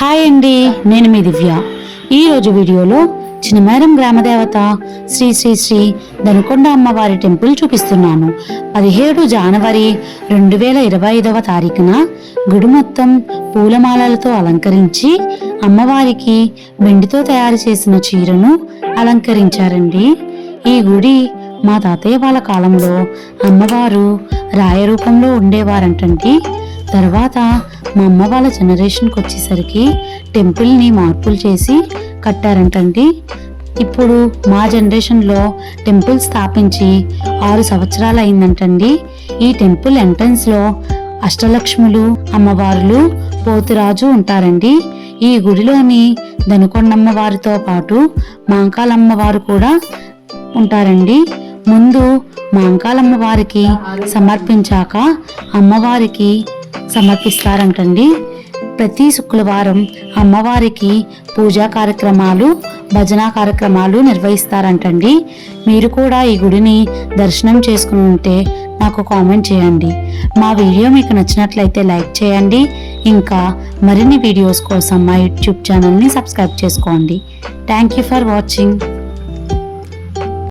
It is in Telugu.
హాయ్ అండి నేను మీ దివ్య. ఈరోజు వీడియోలో చిన్నమేరం గ్రామదేవత శ్రీ శ్రీ శ్రీ దనుకొండ అమ్మవారి టెంపుల్ చూపిస్తున్నాను. పదిహేడు జనవరి రెండు వేల ఇరవై ఐదవ తారీఖున గుడి మొత్తం పూలమాలలతో అలంకరించి అమ్మవారికి వెండితో తయారు చేసిన చీరను అలంకరించారండి. ఈ గుడి మా తాతయ్య వాళ్ళ కాలంలో అమ్మవారు రాయ రూపంలో ఉండేవారంటండి. తర్వాత మా అమ్మ వాళ్ళ జనరేషన్కి వచ్చేసరికి టెంపుల్ని మార్పులు చేసి కట్టారంటండి. ఇప్పుడు మా జనరేషన్లో టెంపుల్ స్థాపించి ఆరు సంవత్సరాలు అయిందంటండి. ఈ టెంపుల్ ఎంట్రన్స్లో అష్టలక్ష్ములు అమ్మవారులు పోతురాజు ఉంటారండి. ఈ గుడిలోని ధనుకొండమ్మ వారితో పాటు మాంకాలమ్మ వారు కూడా ఉంటారండి. ముందు మాంకాలమ్మ వారికి సమర్పించాక అమ్మవారికి సమర్పిస్తారంటండి. ప్రతి శుక్రవారం అమ్మవారికి పూజా కార్యక్రమాలు భజన కార్యక్రమాలు నిర్వహిస్తారంటండి. మీరు కూడా ఈ గుడిని దర్శనం చేసుకుని ఉంటే నాకు కామెంట్ చేయండి. మా వీడియో మీకు నచ్చినట్లయితే లైక్ చేయండి. ఇంకా మరిన్ని వీడియోస్ కోసం మా యూట్యూబ్ ఛానల్ని సబ్స్క్రైబ్ చేసుకోండి. Thank you for watching.